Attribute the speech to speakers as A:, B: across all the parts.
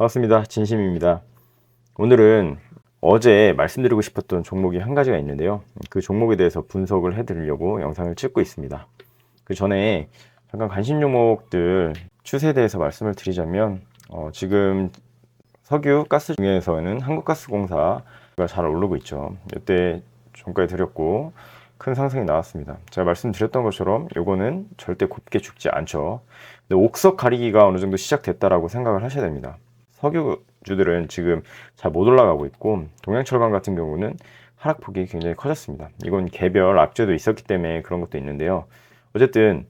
A: 반갑습니다. 진심입니다. 오늘은 어제 말씀드리고 싶었던 종목이 한 가지가 있는데요. 그 종목에 대해서 분석을 해드리려고 영상을 찍고 있습니다. 그 전에 잠깐 관심 종목들 추세에 대해서 말씀을 드리자면 어, 지금 석유, 가스 중에서는 한국가스공사가 잘 오르고 있죠. 이때 종가에 드렸고 큰 상승이 나왔습니다. 제가 말씀드렸던 것처럼 요거는 절대 곱게 죽지 않죠. 근데 옥석 가리기가 어느 정도 시작됐다라고 생각을 하셔야 됩니다. 석유주들은 지금 잘 못 올라가고 있고 동양철강 같은 경우는 하락폭이 굉장히 커졌습니다. 이건 개별 악재도 있었기 때문에 그런 것도 있는데요. 어쨌든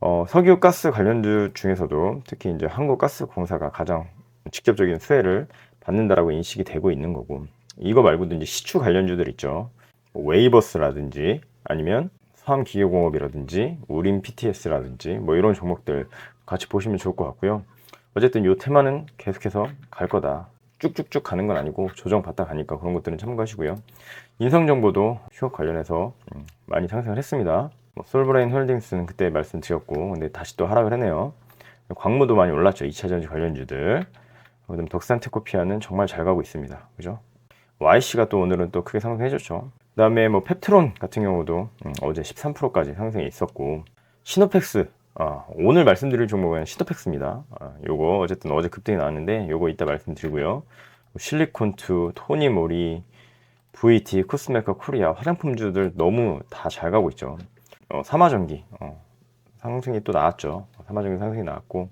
A: 어, 석유 가스 관련주 중에서도 특히 이제 한국가스공사가 가장 직접적인 수혜를 받는다라고 인식이 되고 있는 거고 이거 말고도 이제 시추 관련주들 있죠. 뭐 웨이버스라든지 아니면 서암기계공업이라든지 우림 PTS라든지 뭐 이런 종목들 같이 보시면 좋을 것 같고요. 어쨌든 요 테마는 계속해서 갈 거다. 쭉쭉쭉 가는 건 아니고 조정 받다 가니까 그런 것들은 참고하시고요. 인성정보도 휴업 관련해서 음, 많이 상승을 했습니다. 뭐 솔브레인 홀딩스는 그때 말씀드렸고 근데 다시 또 하락을 했네요. 광무도 많이 올랐죠. 2차전지 관련주들. 그다음 덕산테코피아는 정말 잘 가고 있습니다. 그죠? YC가 또 오늘은 또 크게 상승해줬죠. 그 다음에 뭐 펩트론 같은 경우도 음, 어제 13%까지 상승이 있었고 시노펙스 아, 오늘 말씀드릴 종목은 시노펙스입니다. 아, 요거 어쨌든 어제 급등이 나왔는데 요거 이따 말씀드리고요. 실리콘투, 토니모리, VT, 코스메카 코리아 화장품주들 너무 다 잘 가고 있죠. 어, 사마전기 어, 상승이 또 나왔죠. 사마전기 상승이 나왔고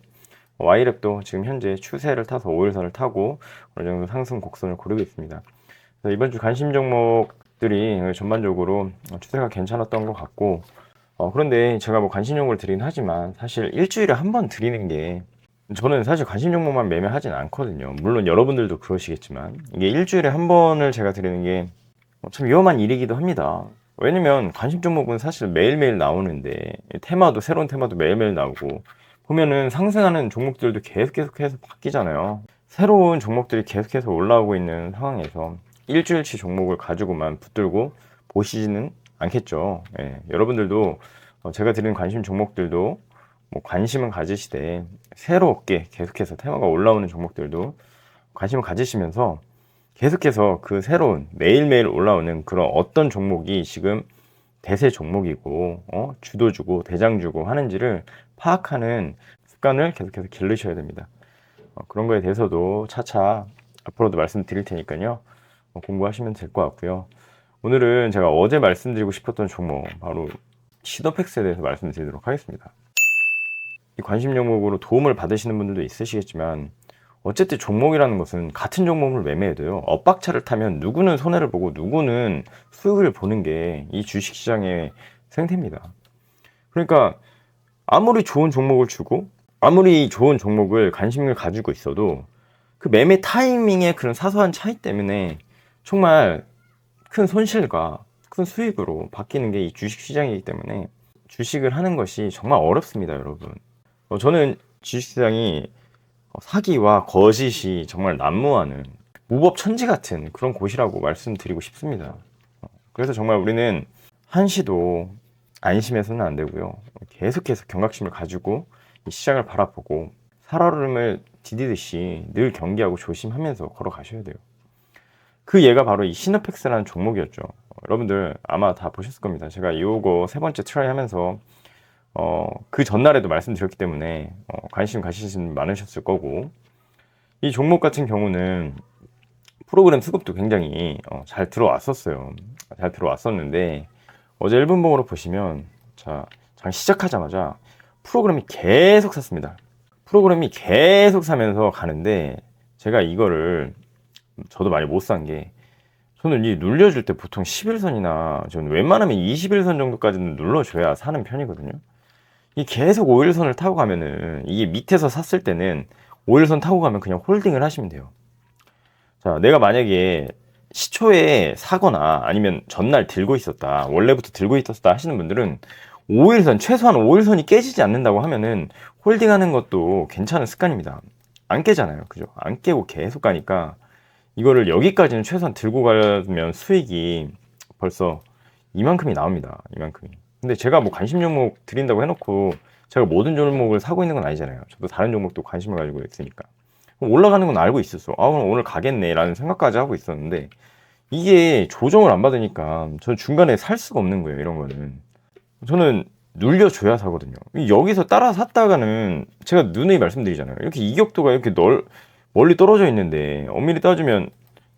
A: 와이랩도 지금 현재 추세를 타서 5일선을 타고 어느 정도 상승 곡선을 고르고 있습니다. 그래서 이번 주 관심 종목들이 전반적으로 추세가 괜찮았던 것 같고 어, 그런데 제가 뭐 관심 종목을 드리긴 하지만 사실 일주일에 한 번 드리는 게 저는 사실 관심 종목만 매매하진 않거든요. 물론 여러분들도 그러시겠지만 이게 일주일에 한 번을 제가 드리는 게 참 위험한 일이기도 합니다. 왜냐면 관심 종목은 사실 매일매일 나오는데 테마도 새로운 테마도 매일매일 나오고 보면은 상승하는 종목들도 계속 계속해서 바뀌잖아요. 새로운 종목들이 계속해서 올라오고 있는 상황에서 일주일치 종목을 가지고만 붙들고 보시지는 않겠죠. 예, 여러분들도 어, 제가 드리는 관심 종목들도 뭐 관심은 가지시되 새롭게 계속해서 테마가 올라오는 종목들도 관심을 가지시면서 계속해서 그 새로운 매일매일 올라오는 그런 어떤 종목이 지금 대세 종목이고 어? 주도주고 대장주고 하는지를 파악하는 습관을 계속해서 기르셔야 됩니다. 어, 그런 거에 대해서도 차차 앞으로도 말씀드릴 테니까요. 어, 공부하시면 될 것 같고요. 오늘은 제가 어제 말씀드리고 싶었던 종목 바로 시더팩스에 대해서 말씀드리도록 하겠습니다. 이 관심 종목으로 도움을 받으시는 분들도 있으시겠지만 어쨌든 종목이라는 것은 같은 종목을 매매해도요 엇박차를 타면 누구는 손해를 보고 누구는 수익을 보는 게 이 주식시장의 생태입니다. 그러니까 아무리 좋은 종목을 주고 아무리 좋은 종목을 관심을 가지고 있어도 그 매매 타이밍의 그런 사소한 차이 때문에 정말 큰 손실과 큰 수익으로 바뀌는 게 이 주식 시장이기 때문에 주식을 하는 것이 정말 어렵습니다, 여러분. 어, 저는 주식 시장이 사기와 거짓이 정말 난무하는 무법 천지 같은 그런 곳이라고 말씀드리고 싶습니다. 어, 그래서 정말 우리는 한시도 안심해서는 안 되고요. 계속해서 경각심을 가지고 이 시장을 바라보고 살얼음을 디디듯이 늘 경계하고 조심하면서 걸어가셔야 돼요. 그 예가 바로 이 시너팩스라는 종목이었죠. 어, 여러분들 아마 다 보셨을 겁니다. 제가 이거 세 번째 트라이 하면서 어, 그 전날에도 말씀드렸기 때문에 어, 관심 가시는 분 많으셨을 거고 이 종목 같은 경우는 프로그램 수급도 굉장히 어, 잘 들어왔었어요. 잘 들어왔었는데 어제 1분봉으로 보시면 자, 장 시작하자마자 프로그램이 계속 샀습니다. 프로그램이 계속 사면서 가는데 제가 이거를 저도 많이 못 산 게 저는 이 눌려줄 때 보통 11선이나 저는 웬만하면 21선 정도까지는 눌러줘야 사는 편이거든요. 이 계속 5일선을 타고 가면은 이게 밑에서 샀을 때는 5일선 타고 가면 그냥 홀딩을 하시면 돼요. 자, 내가 만약에 시초에 사거나 아니면 전날 들고 있었다, 원래부터 들고 있었다 하시는 분들은 5일선, 최소한 5일선이 깨지지 않는다고 하면은 홀딩하는 것도 괜찮은 습관입니다. 안 깨잖아요. 그죠? 안 깨고 계속 가니까 이거를 여기까지는 최소한 들고 가면 수익이 벌써 이만큼이 나옵니다. 이만큼이. 근데 제가 뭐 관심 종목 드린다고 해놓고 제가 모든 종목을 사고 있는 건 아니잖아요. 저도 다른 종목도 관심을 가지고 있으니까. 올라가는 건 알고 있었어. 아, 그럼 오늘 가겠네 라는 생각까지 하고 있었는데 이게 조정을 안 받으니까 저는 중간에 살 수가 없는 거예요. 이런 거는 저는 눌려줘야 사거든요. 여기서 따라 샀다가는 제가 누누이 말씀드리잖아요. 이렇게 이격도가 이렇게 넓 멀리 떨어져 있는데 엄밀히 따지면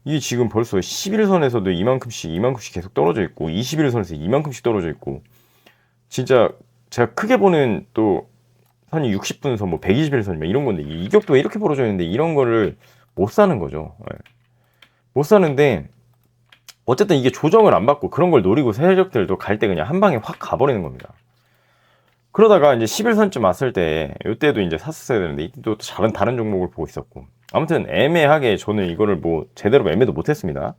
A: 이게 지금 벌써 11선에서도 이만큼씩 이만큼씩 계속 떨어져 있고 21선에서 이만큼씩 떨어져 있고 진짜 제가 크게 보는 또 선이 60분선 뭐 121선 이런 건데 이 이격도가 이렇게 벌어져 있는데 이런 거를 못 사는 거죠. 예. 못 사는데 어쨌든 이게 조정을 안 받고 그런 걸 노리고 세력들도 갈 때 그냥 한 방에 확 가버리는 겁니다. 그러다가 이제 11선쯤 왔을 때 이때도 이제 샀었어야 되는데 또 다른 다른 종목을 보고 있었고 아무튼 애매하게 저는 이거를 뭐 제대로 매매도 못했습니다.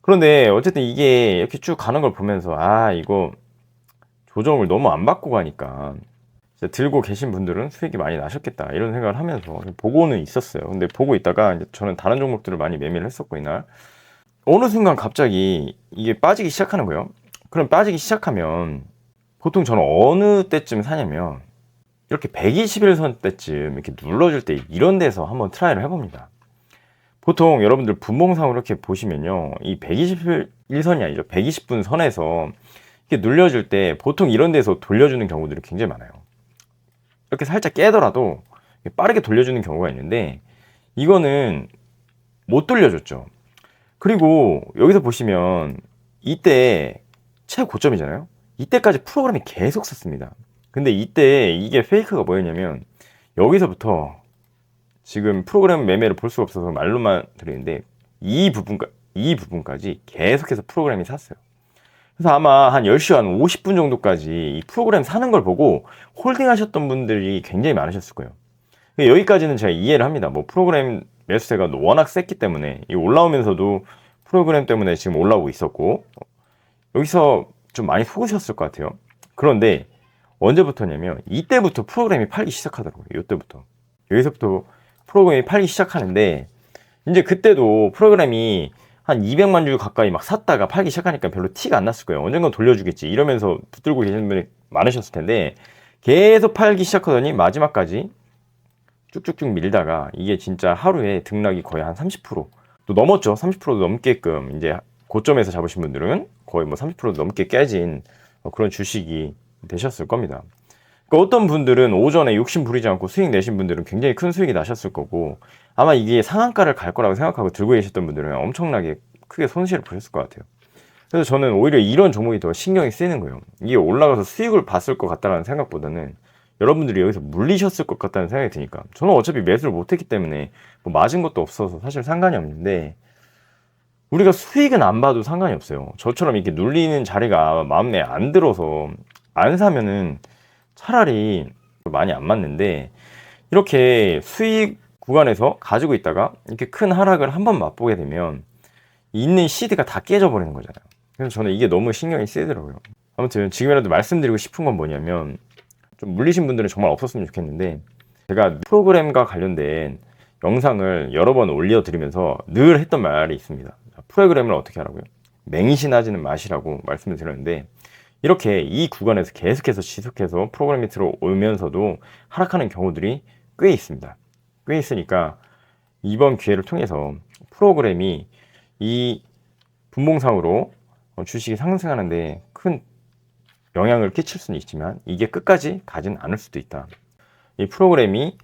A: 그런데 어쨌든 이게 이렇게 쭉 가는 걸 보면서 아 이거 조정을 너무 안 받고 가니까 들고 계신 분들은 수익이 많이 나셨겠다 이런 생각을 하면서 보고는 있었어요. 근데 보고 있다가 저는 다른 종목들을 많이 매매를 했었고 이날 어느 순간 갑자기 이게 빠지기 시작하는 거예요. 그럼 빠지기 시작하면 보통 저는 어느 때쯤 사냐면 이렇게 121선 때쯤 이렇게 눌러줄 때 이런 데서 한번 트라이를 해봅니다. 보통 여러분들 분봉상으로 이렇게 보시면요. 이 121선이 아니죠. 120분 선에서 이렇게 눌려줄 때 보통 이런 데서 돌려주는 경우들이 굉장히 많아요. 이렇게 살짝 깨더라도 빠르게 돌려주는 경우가 있는데 이거는 못 돌려줬죠. 그리고 여기서 보시면 이때 최고점이잖아요. 이때까지 프로그램이 계속 썼습니다. 근데 이때 이게 페이크가 뭐였냐면 여기서부터 지금 프로그램 매매를 볼 수가 없어서 말로만 드리는데 이 부분까 이 부분까지 계속해서 프로그램이 샀어요. 그래서 아마 한 10시 한 50분 정도까지 이 프로그램 사는 걸 보고 홀딩 하셨던 분들이 굉장히 많으셨을 거예요. 여기까지는 제가 이해를 합니다. 뭐 프로그램 매수세가 워낙 셌기 때문에 이 올라오면서도 프로그램 때문에 지금 올라오고 있었고 여기서 좀 많이 속으셨을 것 같아요. 그런데 언제부터냐면 이때부터 프로그램이 팔기 시작하더라고요. 이때부터 여기서부터 프로그램이 팔기 시작하는데 이제 그때도 프로그램이 한 200만 주 가까이 막 샀다가 팔기 시작하니까 별로 티가 안 났을 거예요. 언젠간 돌려주겠지. 이러면서 붙들고 계시는 분이 많으셨을 텐데 계속 팔기 시작하더니 마지막까지 쭉쭉쭉 밀다가 이게 진짜 하루에 등락이 거의 한 30%또 넘었죠. 30%도 넘게끔 이제 고점에서 잡으신 분들은 거의 뭐 30% 넘게 깨진 그런 주식이 되셨을 겁니다. 그러니까 어떤 분들은 오전에 욕심 부리지 않고 수익 내신 분들은 굉장히 큰 수익이 나셨을 거고 아마 이게 상한가를 갈 거라고 생각하고 들고 계셨던 분들은 엄청나게 크게 손실을 보셨을 것 같아요. 그래서 저는 오히려 이런 종목이 더 신경이 쓰이는 거예요. 이게 올라가서 수익을 봤을 것 같다는 생각보다는 여러분들이 여기서 물리셨을 것 같다는 생각이 드니까 저는 어차피 매수를 못했기 때문에 뭐 맞은 것도 없어서 사실 상관이 없는데 우리가 수익은 안 봐도 상관이 없어요. 저처럼 이렇게 눌리는 자리가 마음에 안 들어서 안 사면은 차라리 많이 안 맞는데 이렇게 수익 구간에서 가지고 있다가 이렇게 큰 하락을 한 번 맛보게 되면 있는 시드가 다 깨져 버리는 거잖아요. 그래서 저는 이게 너무 신경이 쓰이더라고요. 아무튼 지금이라도 말씀드리고 싶은 건 뭐냐면 좀 물리신 분들은 정말 없었으면 좋겠는데 제가 프로그램과 관련된 영상을 여러 번 올려드리면서 늘 했던 말이 있습니다. 프로그램을 어떻게 하라고요? 맹신하지는 마시라고 말씀을 드렸는데 이렇게 이 구간에서 계속해서 지속해서 프로그램이 들어오면서도 하락하는 경우들이 꽤 있습니다. 꽤 있으니까 이번 기회를 통해서 프로그램이 이 분봉상으로 주식이 상승하는데 큰 영향을 끼칠 수는 있지만 이게 끝까지 가진 않을 수도 있다. 이 프로그램이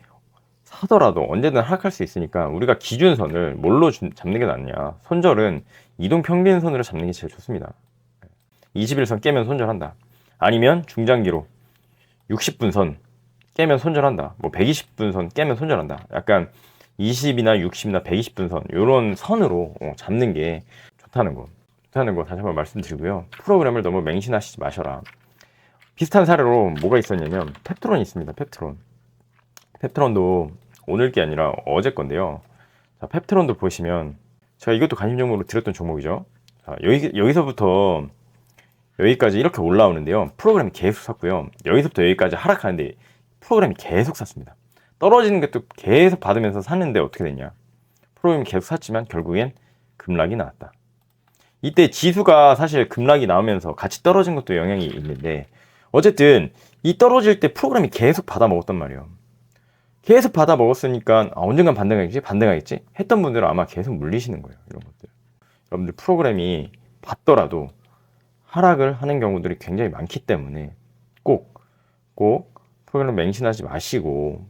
A: 사더라도 언제든 하락할 수 있으니까 우리가 기준선을 뭘로 잡는 게 낫냐. 손절은 이동 평균선으로 잡는 게 제일 좋습니다. 21선 깨면 손절한다. 아니면 중장기로 60분 선 깨면 손절한다. 뭐 120분 선 깨면 손절한다. 약간 20이나 60이나 120분 선 이런 선으로 어, 잡는 게 좋다는 거. 좋다는 거 다시 한번 말씀드리고요. 프로그램을 너무 맹신하시지 마셔라. 비슷한 사례로 뭐가 있었냐면 펩트론이 있습니다. 펩트론. 펩트론도 오늘 게 아니라 어제 건데요. 자, 펩트론도 보시면 제가 이것도 관심 종목으로 드렸던 종목이죠. 자, 여기, 여기서부터 여기까지 이렇게 올라오는데요. 프로그램이 계속 샀고요. 여기서부터 여기까지 하락하는데 프로그램이 계속 샀습니다. 떨어지는 것도 계속 받으면서 샀는데 어떻게 됐냐. 프로그램이 계속 샀지만 결국엔 급락이 나왔다. 이때 지수가 사실 급락이 나오면서 같이 떨어진 것도 영향이 있는데 어쨌든 이 떨어질 때 프로그램이 계속 받아 먹었단 말이에요. 계속 받아 먹었으니까 아, 언젠간 반등하겠지 반등하겠지 했던 분들은 아마 계속 물리시는 거예요 이런 것들 여러분들 프로그램이 받더라도 하락을 하는 경우들이 굉장히 많기 때문에 꼭 꼭 프로그램 맹신하지 마시고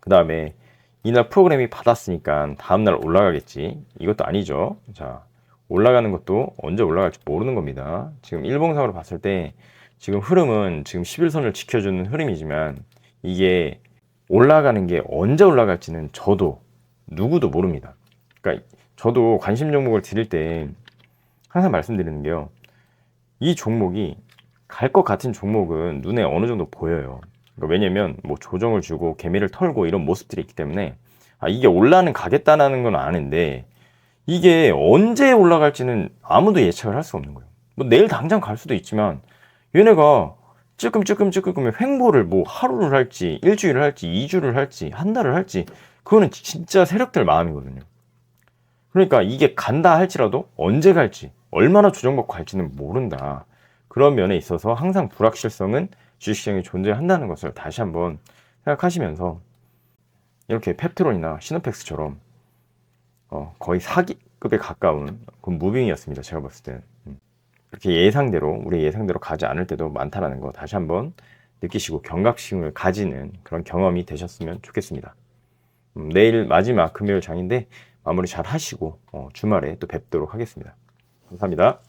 A: 그 다음에 이날 프로그램이 받았으니까 다음날 올라가겠지 이것도 아니죠 자 올라가는 것도 언제 올라갈지 모르는 겁니다 지금 일봉상으로 봤을 때 지금 흐름은 지금 11선을 지켜주는 흐름이지만 이게 올라가는 게 언제 올라갈지는 저도 누구도 모릅니다. 그러니까 저도 관심 종목을 드릴 때 항상 말씀드리는 게요. 이 종목이 갈 것 같은 종목은 눈에 어느 정도 보여요. 그러니까 왜냐면 뭐 조정을 주고 개미를 털고 이런 모습들이 있기 때문에 아 이게 올라는 가겠다라는 건 아는데 이게 언제 올라갈지는 아무도 예측을 할 수 없는 거예요. 뭐 내일 당장 갈 수도 있지만 얘네가 찔끔찔끔찔끔 횡보를 뭐 하루를 할지 일주일을 할지 이주를 할지 한 달을 할지 그거는 진짜 세력들 마음이거든요. 그러니까 이게 간다 할지라도 언제 갈지 얼마나 조정받고 갈지는 모른다. 그런 면에 있어서 항상 불확실성은 주식시장에 존재한다는 것을 다시 한번 생각하시면서 이렇게 펩트론이나 시노펙스처럼 어, 거의 사기급에 가까운 그 무빙이었습니다. 제가 봤을 때는. 음. 이렇게 예상대로 우리 예상대로 가지 않을 때도 많다라는 거 다시 한번 느끼시고 경각심을 가지는 그런 경험이 되셨으면 좋겠습니다. 음, 내일 마지막 금요일 장인데 마무리 잘 하시고 어, 주말에 또 뵙도록 하겠습니다. 감사합니다.